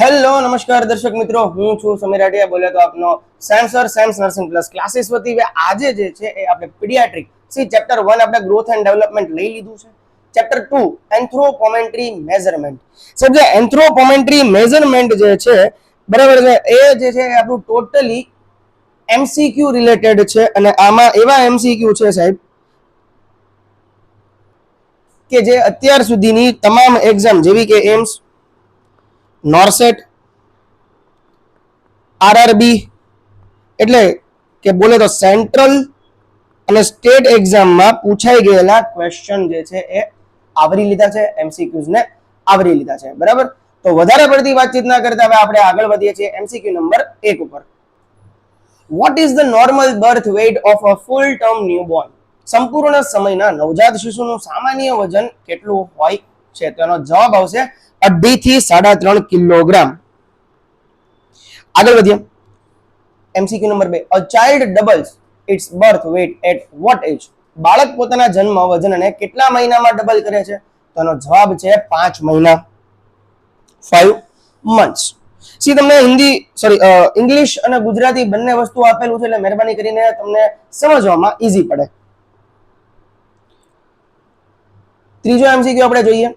Hello, નમસ્કાર દર્શક મિત્રો. હું છું સમીર આટિયા બોલે તો આપનો sensor sense nursing plus classes વતી. હવે આજે જે છે એ આપણે પીડિયાટ્રિક સી ચેપ્ટર વન આપણે ગ્રોથ એન્ડ ડેવલપમેન્ટ લઈ લીધું છે. Chapter two, anthropometry measurement. સાહેબ જે એન્થ્રોપોમેન્ટ્રી મેઝરમેન્ટ જે છે, બરાબર છે, એ જે છે એ આપણું ટોટલી એમસીક્યુ રિલેટેડ છે અને આમાં એવા એમસીક્યુ છે સાહેબ કે જે અત્યાર સુધીની તમામ એક્ઝામ જેવી કે એમ્સ નોરસેટ, આરઆરબી, એટલે કે બોલે તો સેન્ટ્રલ અને સ્ટેટ એક્ઝામમાં પૂછાઈ ગયેલા ક્વેશ્ચન જે છે એ આવરી લીધા છે, એમસીક્યુઝ ને આવરી લીધા છે. બરાબર? તો વધારે પડતી વાતચીત ના કરતા હવે આપણે આગળ વધીએ છીએ એમસીક્યુ નંબર એક ઉપર. What is the normal birth weight of a full term newborn સંપૂર્ણ સમયના નવજાત શિશુનું સામાન્ય વજન કેટલું હોય છે? તો એનો જવાબ આવશે અઢી થી સાડા ત્રણ કિલોગ્રામ. આગળ વધીએ. એમસીક્યુ નંબર બે. A child doubles its birth weight at what age બાળક પોતાના જન્મ, વજનને કેટલા મહિનામાં ડબલ કરે છે? તેનો જવાબ છે પાંચ મહિના. ફાઈવ મંથ્સ સી, તમને હિન્દી સોરી ઇંગ્લિશ અને ગુજરાતી બંને વસ્તુ આપેલું છે એટલે મહેરબાની કરીને તમને સમજવામાં ઈઝી પડે. ત્રીજો એમસીક્યુ આપણે જોઈએ.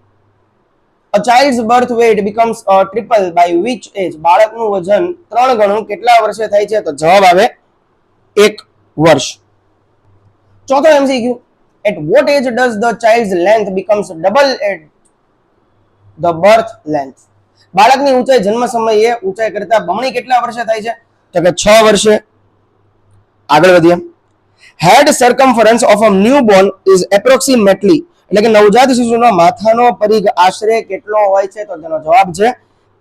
A child's birth weight becomes triple by which age બાળકનું વજન ત્રણ ગણું. કેટલા વર્ષે થાય છે? તો જવાબ આવે એક વર્ષ. ચોથો MCQ at what age does the child's length becomes double at the birth length બાળકની ઊંચાઈ જન્મ સમયે ઊંચાઈ કરતા બમણી કેટલા વર્ષે થાય છે? તો કે છ વર્ષે. આગળ વધીએ. Head circumference of a newborn is approximately એટલે કે નવજાત શિશુનો માથાનો પરિઘ આશરે કેટલો હોય છે તો તેનો જવાબ છે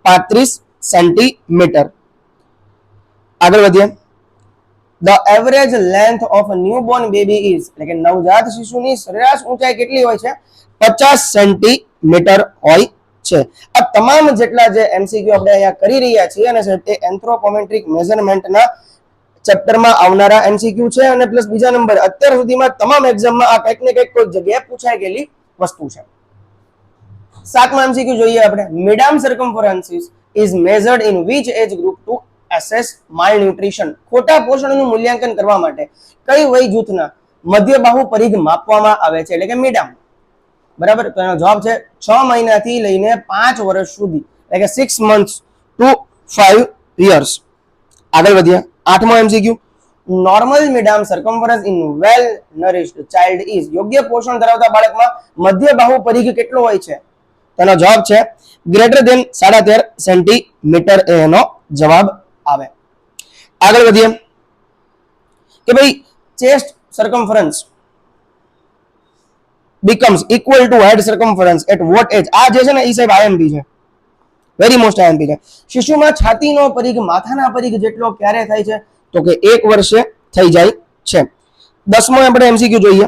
પાંત્રીસ સેન્ટીમીટર. આગળ વધીએ. The average length of newborn baby is એટલે કે નવજાત શિશુની સરેરાશ ઊંચાઈ કેટલી હોય છે? પચાસ સેન્ટીમીટર હોય છે. આ તમામ જેટલા જે એમસીક્યુ આપણે અહીંયા કરી રહ્યા છીએ અને સાહેબ તે એન્થ્રોપોમેટ્રિક મેઝરમેન્ટના ચેપ્ટરમાં આવનારા એમસીક્યુ છે અને પ્લસ બીજા નંબર, અત્યાર સુધીમાં તમામ એક્ઝામમાં આ કંઈક ને કંઈક કોઈ જગ્યાએ પૂછાઈ ગયેલી વસ્તુ છે. સાતમા એમસીક્યુ જોઈએ આપણે. Mid arm circumferences is measured in which age group to assess malnutrition ખોટા પોષણનું મૂલ્યાંકન કરવા માટે કઈ વય જૂથના મધ્ય બાહુ પરિઘ માપવામાં આવે છે? એટલે કે મિડામ બરાબર? તો એનો જવાબ છે છ મહિનાથી લઈને પાંચ વર્ષ સુધી. એટલે કે six month to five years આગળ વધીએ. આઠમો MCQ normal mid arm circumference in well nourished child is યોગ્ય પોષણ ધરાવતા બાળકમાં મધ્ય બાહુ પરિઘ કેટલો હોય છે? તેનો જવાબ છે ગ્રેટર ધેન સાડા સેન્ટીમીટર એનો જવાબ આવે. આગળ વધીએ. કે ભાઈ chest circumference becomes equal to head circumference at what age? આ જે છે ને એ સાહેબ આઈએમપી છે. વેરી મોસ્ટ આઈએમપી છે શિશુમાં છાતીનો પરિઘ, માથાના પરિઘ જેટલો ક્યારે થાય છે? તો કે એક વર્ષે થઈ જાય છે. દસમો આપણે એમસીક્યુ જોઈએ.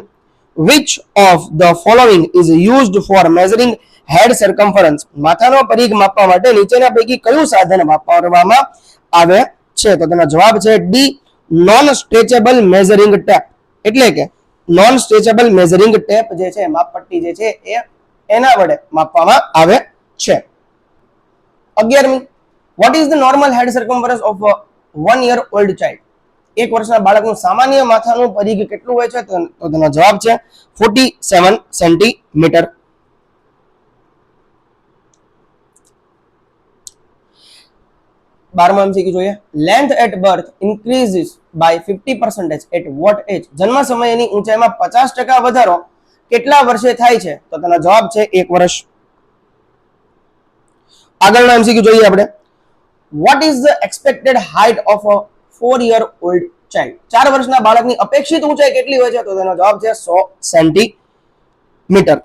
Which of the following is used for measuring head circumference? માથાનો પરિઘ માપવા માટે નીચેના પૈકી કયું સાધન વાપરવામાં આવે છે? તો તેનો જવાબ છે D non stretchable measuring tape એટલે કે નોન સ્ટ્રેચેબલ મેઝરિંગ ટેપ જે છે, માપપટ્ટી જે છે, એ એના વડે માપવામાં આવે છે. અગિયારમી. What is the normal head circumference of one year old child એક વર્ષના બાળકનું સામાન્ય માથાનું પરિઘ કેટલું હોય છે? તો તેનો જવાબ છે ફોર્ટી સેવન સેન્ટીમીટર બારમા એમસીક્યુ જોઈએ? Length at birth increases by fifty percentage at what age જન્મ સમયની ઊંચાઈમાં પચાસ ટકા વધારો કેટલા વર્ષે થાય છે? તો તેનો જવાબ છે એક વર્ષ. આગળનો એમસીક્યુ જોઈએ આપણે? What is the expected height of a four year old child ચાર વર્ષના બાળકની અપેક્ષિત ઊંચાઈ કેટલી હોય છે? તો તેનો જવાબ છે સો centimetre.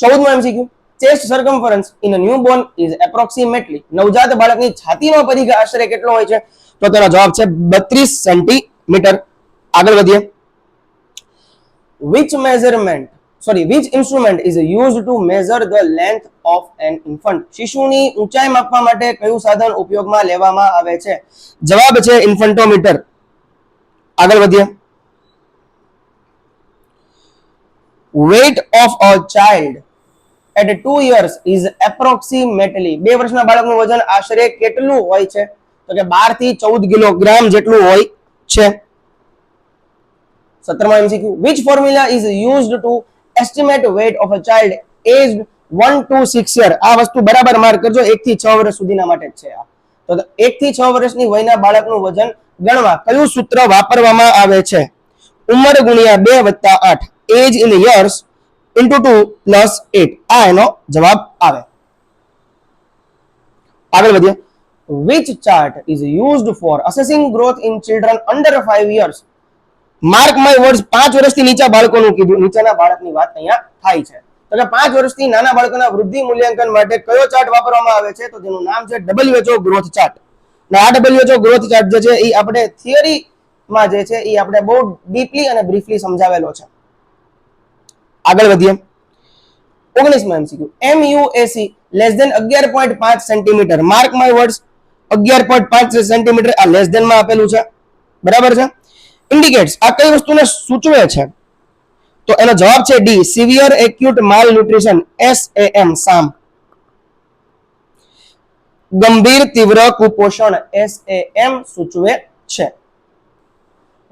ચૌદમો MCQ chest circumference in a newborn is approximately નવજાત બાળકની છાતીનો પરિઘ આશરે કેટલો હોય છે? તો તેનો જવાબ છે બત્રીસ સેન્ટીમીટર. આગળ વધીએ. Which measurement sorry which instrument is used to measure the length of an infant શિશુની ઊંચાઈ માપવા માટે કયું સાધન ઉપયોગમાં લેવામાં આવે છે જવાબ છે ઇન્ફન્ટોમીટર આગળ વધીએ weight of a child at two years is approximately બે વર્ષના બાળકનું વજન આશરે કેટલું હોય છે તો કે 12 થી 14 કિલોગ્રામ જેટલું હોય છે સત્તરમો MCQ which formula is used to estimate weight of a child age 1 to 6 year આ વસ્તુ બરાબર માર્ક કરજો. 1 થી 6 વર્ષ સુધીના માટે જ છે આ. તો 1 થી 6 વર્ષની વયના બાળકનું વજન ગણવા કયું સૂત્ર વાપરવામાં આવે છે? ઉંમર ગુણ્યા 2 વત્તા 8 age in years into 2 plus 8 આ એનો જવાબ આવે. આગળ વધીએ. Which chart is used for assessing growth in children under 5 years? Mark my words પાંચ વર્ષથી નીચા બાળકોનું કીધું. નીચેના બાળકની વાત અહીંયા થાય છે. તો પાંચ વર્ષથી નાના બાળકોના વૃદ્ધિ મૂલ્યાંકન માટે કયો ચાર્ટ વાપરવામાં આવે છે? તો જેનું નામ છે ડબલ્યુએચઓ ગ્રોથ ચાર્ટ અને આ ડબલ્યુએચઓ ગ્રોથ ચાર્ટ જે છે, એ આપણે થિયરીમાં જે છે, એ આપણે બહુ ડીપલી અને બ્રીફલી સમજાવેલો છે. આગળ વધીએ. ઓગણીસમાં એમસીક્યુ એસી લેસ દેન અગિયાર પોઈન્ટ પાંચ સેન્ટીમીટર માર્ક માય વર્ડ્સ અગિયાર પોઈન્ટ પાંચ સેન્ટીમીટર આ લેસ દેનમાં આપેલું છે. બરાબર છે? ઇન્ડિકેટ્સ આ કઈ વસ્તુને સૂચવે છે? તો એનો જવાબ છે D severe acute malnutrition S A M SAM. ગંભીર તીવ્ર કુપોષણ એસ એ એમ સૂચવે છે.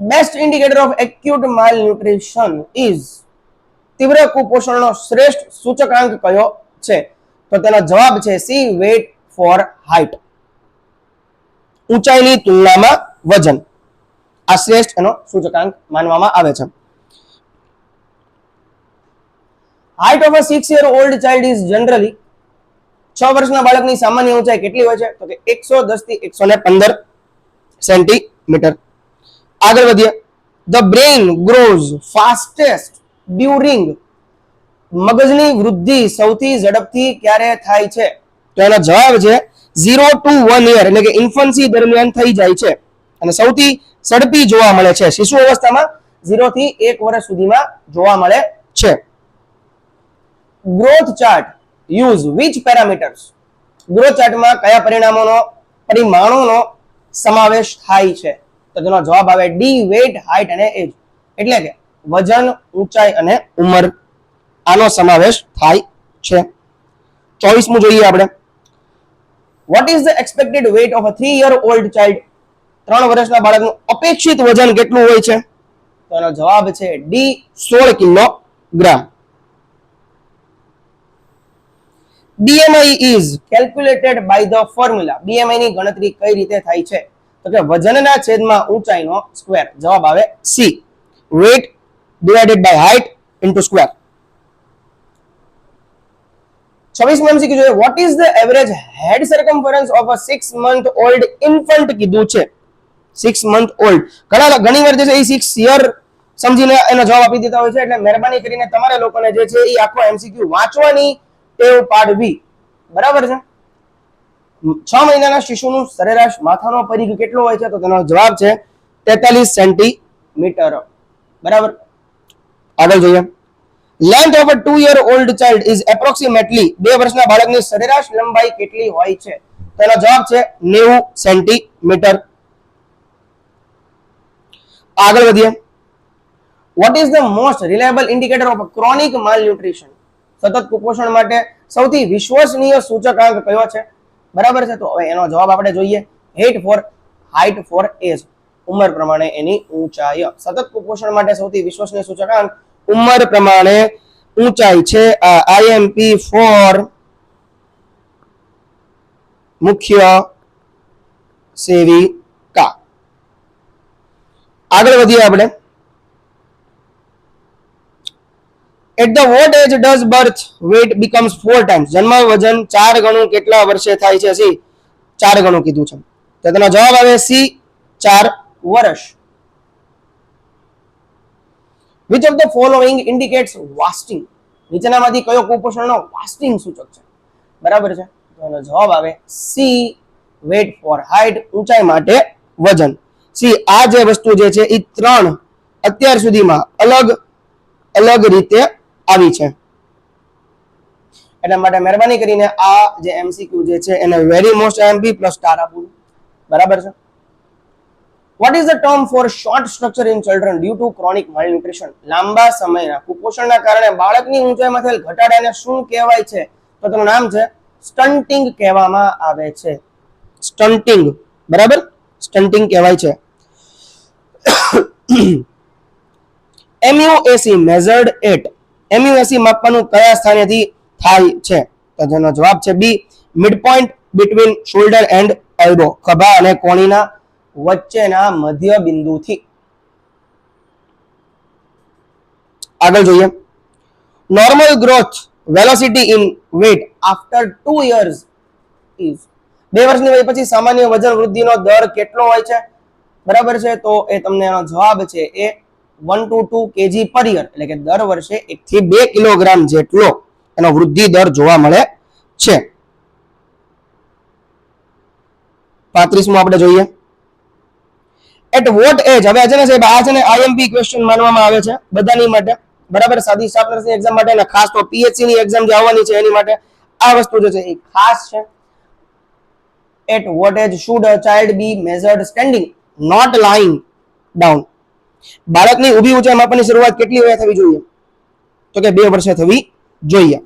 Best indicator of acute malnutrition is તીવ્ર કુપોષણનો શ્રેષ્ઠ સૂચકાંક કયો છે? તો તેનો જવાબ છે સી વેટ ફોર હાઇટ ઊંચાઈની તુલનામાં વજન. આ શ્રેષ્ઠ એનો સૂચકાંક માનવામાં આવે છે. Height of a six year old child is generally છ વર્ષના બાળકની સામાન્ય ઊંચાઈ કેટલી હોય છે? તો કે એકસો દસથી એકસો ને પંદર સેન્ટીમીટર. આગળ વધીએ. The brain grows fastest during મગજની વૃદ્ધિ સૌથી ઝડપથી ક્યારે થાય છે? તો એનો જવાબ છે ઝીરો ટુ વન યર એટલે કે ઇન્ફન્સી દરમિયાન થઈ જાય છે. અને સૌથી ઝડપી જોવા મળે છે. શિશુ અવસ્થામાં ઝીરો થી એક વર્ષ સુધીમાં જોવા મળે છે. Growth chart use which parameters growth ચાર્ટમાં કયા પરિણામોનો, પરિમાણોનો સમાવેશ થાય છે? તો તેનો જવાબ આવે ડી વેટ હાઇટ અને એજ એટલે કે વજન, ઊંચાઈ અને ઉંમર. આનો સમાવેશ થાય છે. ચોવીસમું જોઈએ આપણે. What is the expected weight of a three year old child ત્રણ વર્ષના બાળકનું અપેક્ષિત વજન કેટલું હોય છે તો એનો જવાબ છે ડી સોળ kilogram BMI is calculated by the formula BMI ની ગણતરી કઈ રીતે થાય છે તો કે વજનના છેદમાં ઊંચાઈનો સ્ક્વેર જવાબ આવે C weight divided by height into square 26 MCQ જોઈએ what is the average head circumference of a 6 month old infant કીધું છે 6 મંથ ઓલ્ડ ઘણા ઘણી વાર જે છે એ સિક્સ યર સમજીને એનો જવાબ આપી દેતા હોય છે. એટલે મહેરબાની કરીને તમારે લોકોને જે છે એ આખો એમસીક્યુ વાંચવાની ટેવ પાડવી. બરાબર છે? છ મહિનાના શિશુનું સરેરાશ માથાનો પરિઘ કેટલો હોય છે? તો તેનો જવાબ છે તેતાલીસ સેન્ટીમીટર. બરાબર? આગળ જોઈએ. Length of a two year old child is approximately બે વર્ષના બાળકની સરેરાશ લંબાઈ કેટલી હોય છે? તેનો જવાબ છે નેવું સેન્ટીમીટર. આગળ વધીએ. What is the most reliable indicator of chronic malnutrition સતત કુપોષણ માટે સૌથી વિશ્વસનીય સૂચકાંક કયો છે? બરાબર છે? તો હવે એનો જવાબ આપણે જોઈએ. Weight for height for age ઉંમર પ્રમાણે એની ઊંચાઈ. સતત કુપોષણ માટે સૌથી વિશ્વસનીય સૂચકાંક ઉંમર પ્રમાણે ઊંચાઈ છે. આ આઈએમપી ફોર મુખ્ય સેવિકા આગળ વધીએ આપણે. At the what age does birth weight becomes four times જન્મ, વજન, ચાર ગણું કેટલા વર્ષે થાય છે? સી, ચાર ગણું કીધું છે. તો તેનો જવાબ આવે સી, ચાર વર્ષ. Which of the following indicates wasting નીચેનામાંથી કયો કુપોષણનો વાસ્ટિંગ સૂચક છે? બરાબર છે? તો એનો જવાબ આવે સી વેટ ફોર હાઇટ ઊંચાઈ માટે વજન. સી, આ જે વસ્તુ જે છે એ ત્રણ અત્યાર સુધીમાં અલગ અલગ રીતે આવી છે. એટલા માટે મહેરબાની કરીને આ જે એમસીક્યુ જે છે, એને very most IMP plus star આપવું બરાબર છે? What is the term for short structure in children due to chronic malnutrition? લાંબા સમયના કુપોષણના કારણે બાળકની ઊંચાઈમાં થયેલ ઘટાડાને શું કહેવાય છે? તો તેનું નામ છે સ્ટન્ટિંગ કહેવામાં આવે છે. સ્ટન્ટિંગ બરાબર? સ્ટન્ટિંગ કહેવાય છે. એમયુએસી મેઝર્ડ એટ એમયુએસી માપવાનું કયા સ્થાનેથી થાય છે? તો જેનો જવાબ છે B mid point between shoulder and elbow ખભા અને કોણીના વચ્ચેના મધ્ય બિંદુથી આગળ જોઈએ. Normal growth velocity in weight after two years is બે વર્ષની વય પછી સામાન્ય વજન વૃદ્ધિનો દર કેટલો હોય છે? બરાબર છે? તો એ તમને એનો જવાબ છે A one to two KG per year એટલે કે દર વર્ષે એક થી બે કિલોગ્રામ જેટલો એનો વૃદ્ધિ દર જોવા મળે છે. પાંત્રીસમું આપણે જોઈએ. એટ વોટ એજ હવે છે ને સાહેબ, આ છે ને આઈએમપી ક્વેશ્ચન માનવામાં આવે છે બધાની માટે. બરાબર? સાદી સ્ટાફ એક્ઝામ માટે અને ખાસ તો પીએચસી ની એક્ઝામ જે આવવાની છે એની માટે આ વસ્તુ જે છે એ ખાસ છે. At what age should a child be measured standing not lying down બાળકની ઊભી ઊંચાઈ માપવાની શરૂઆત કેટલી વયે થવી જોઈએ? તો કે બે વર્ષે થવી જોઈએ.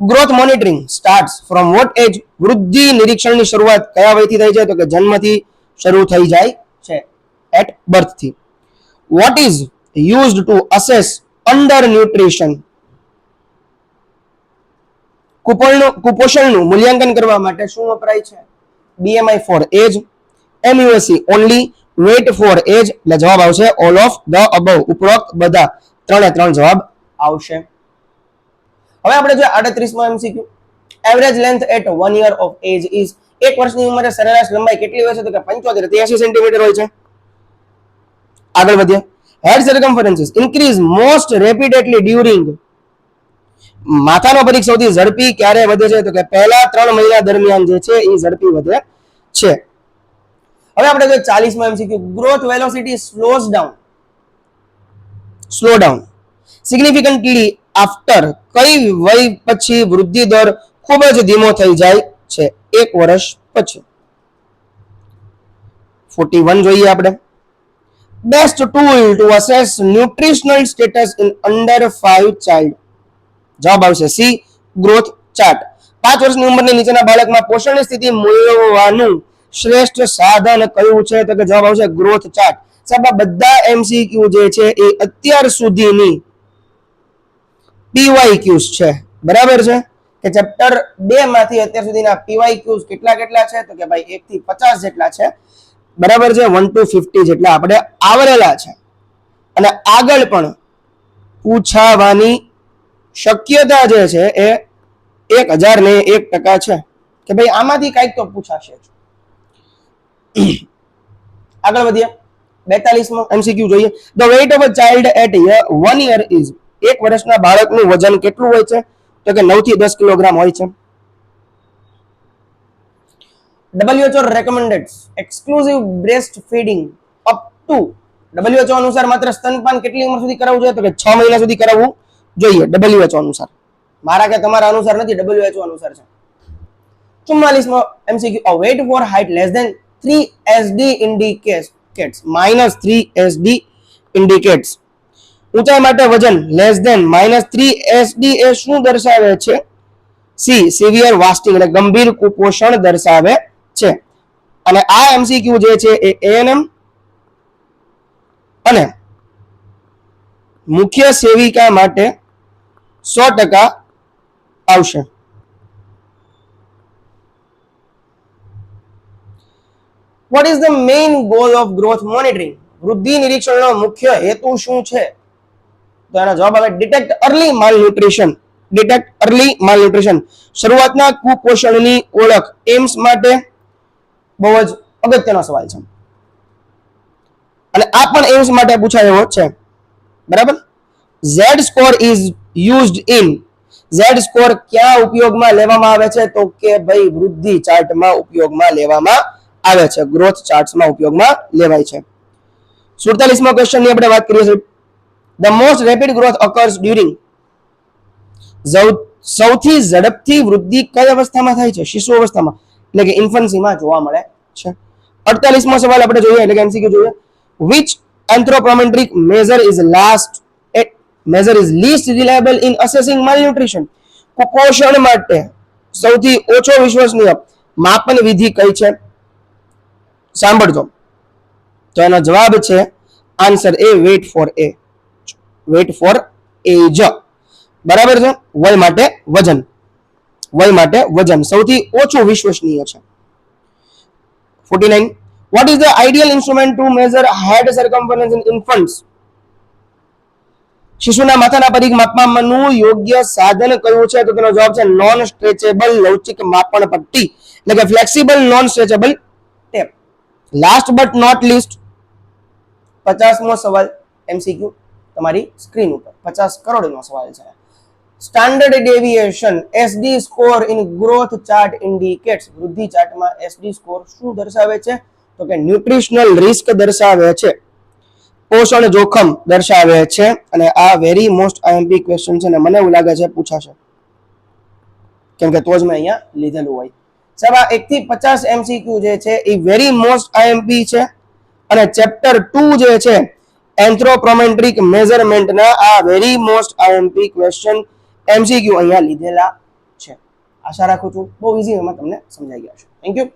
Growth monitoring starts from what age વૃદ્ધિ નિરીક્ષણની શરૂઆત કયા વયથી થઈ છે? તો કે જન્મથી શરૂ થઈ જાય છે at બર્થથી what is used to assess undernutrition કુપોષણનું મૂલ્યાંકન કરવા માટે શું વપરાય છે? BMI for age MUAC only weight for age એટલે જવાબ આવશે ઓલ ઓફ ધ અબવ ઉપરોક્ત બધા, ત્રણે ત્રણ જવાબ આવશે. હવે આપણે જો આડત્રીસમાં MCQ average length at one year of age is એક વર્ષની ઉંમરે સરેરાશ લંબાઈ કેટલી હોય છે? તો કે પંચોતેર, ત્યાસી સેન્ટીમીટર હોય છે. આગળ વધીએ. Head circumferences increase most rapidly during માથાનો પરીખ સૌથી ઝડપી ક્યારે વધે છે? તો કે પહેલા ત્રણ મહિના દરમિયાન જે છે એ ઝડપી વધે છે. હવે આપણે જો ચાલીસમાં MCQ. Growth velocity slows down slow down significantly after કઈ વય પછી વૃદ્ધિ દર ખૂબ જ ધીમો થઈ જાય છે. એક વર્ષ પછી. ફોર્ટી વન જોઈએ આપણે. Best tool to assess nutritional status in under five child જવાબ આવશે સી ગ્રોથ ચાર્ટ પાંચ વર્ષની ઉંમરની નીચેના બાળકમાં પોષણની સ્થિતિ મેળવવાનું શ્રેષ્ઠ સાધન કયું છે? તો કે જવાબ આવશે ગ્રોથ ચાર્ટ સાહેબ, આ બધા એમસીક્યુ જે છે એ અત્યાર સુધીની પીવાય ક્યુઝ છે. બરાબર છે? કે ચેપ્ટર બે માંથી અત્યાર સુધીના પીવાય ક્યુઝ કેટલા કેટલા છે? તો કે ભાઈ એક થી પચાસ જેટલા છે. બરાબર છે? વન ટુ ફિફ્ટી જેટલા આપણે આવરેલા છે. અને આગળ પણ પૂછાવાની શક્યતા જે છે એ એક હજાર ને એક ટકા છે. કે ભાઈ આમાંથી કંઈક તો પૂછાશે. આગળ વધીએ. બેતાલીસમાં એમસીક્યુ જોઈએ. The weight of a child at one year is એક વર્ષના બાળકનું વજન કેટલું હોય છે? તો કે નવથી દસ કિલોગ્રામ હોય છે. WHO recommends exclusive breastfeeding up to WHO અનુસાર માત્ર સ્તનપાન કેટલી ઉંમર સુધી કરાવવું જોઈએ? તો કે 6 મહિના સુધી કરાવવું. જોઈએ ડબલ્યુએચઓ અનુસાર. મારા કે તમારા અનુસાર નથી ડબલ્યુએચઓ અનુસાર છે. 44 માં MCQ a weight for height less than 3 SD indicates minus 3 SD indicates. ઊંચાઈ માટે વજન less than minus three SD એ શું દર્શાવે છે? સી સિવિયર વાસ્ટિંગ એટલે ગંભીર કુપોષણ દર્શાવે છે. અને આ એમસીક્યુ જે છે એ એએનએમ અને મુખ્ય સેવિકા માટે સો ટકા આવશે. What is the main goal of growth monitoring વૃદ્ધિ નિરીક્ષણનો મુખ્ય હેતુ શું છે? તો એનો જવાબ આવે detect early malnutrition detect early malnutrition શરૂઆતના કુપોષણની ઓળખ એમ્સ માટે બહુ જ અગત્યનો સવાલ છે. અને આ પણ એમ્સ માટે પૂછાયો છે. બરાબર? Z score is used in Z score ક્યાં ઉપયોગમાં લેવામાં આવે છે? તો કે ભાઈ વૃદ્ધિ ચાર્ટમાં ઉપયોગમાં લેવામાં આવે છે. ગ્રોથ ચાર્ટ્સમાં ઉપયોગમાં લેવાય છે. સુડતાલીસમો ક્વેશ્ચનની આપણે વાત કરીએ છીએ. The most rapid growth occurs during સૌથી ઝડપથી વૃદ્ધિ કઈ અવસ્થામાં થાય છે? શિશુ અવસ્થામાં. એટલે કે ઇન્ફન્સીમાં જોવા મળે છે. અડતાલીસમો સવાલ આપણે જોઈએ, એટલે કે એમસીક્યુ જોઈએ. Which anthropometric measure is last measure is least reliable in assessing malnutrition કુપોષણ માટે સૌથી ઓછો વિશ્વસનીય માપન વિધિ કઈ છે? સાંભળજો. તો એનો જવાબ છે answer A weight for A. Weight for age. બરાબર છે? વય માટે વજન. વય માટે વજન સૌથી ઓછું વિશ્વસનીય છે. 49 what is the ideal instrument to measure head circumference in infants? શિશુના માથાના પરિઘ માપવાનું યોગ્ય સાધન કયું છે? તો તેનો જવાબ છે નોન સ્ટ્રેચેબલ લવચિક માપન પટ્ટી. એટલે કે flexible non stretchable tape. Last but not least પચાસમો સવાલ એમસીક્યુ તમારી સ્ક્રીન ઉપર. પચાસ કરોડનો સવાલ છે. Standard deviation SD score in growth chart indicates વૃદ્ધિ ચાર્ટમાં એસડી સ્કોર શું દર્શાવે છે? તો કે ન્યુટ્રિશનલ રિસ્ક દર્શાવે છે. પોષણ જોખમ દર્શાવે છે અને આ વેરી મોસ્ટ આઈએમપી ક્વેશ્ચન છે ને મને એવું લાગે છે પૂછાશે. કેમ કે તો જ મેં અહીંયા લીધેલું હોય. સાહેબ, આ એક થી પચાસ એમસીક્યુ જે છે એ વેરી મોસ્ટ આઈએમપી છે અને ચેપ્ટર ટુ જે છે એન્થ્રોપ્રોમેટ્રિક મેઝરમેન્ટના આ very most IMP question MCQ અહીંયા લીધેલા છે. આશા રાખું છું બહુ ઇઝી એમાં તમને સમજાઈ ગયા છે થેન્ક યુ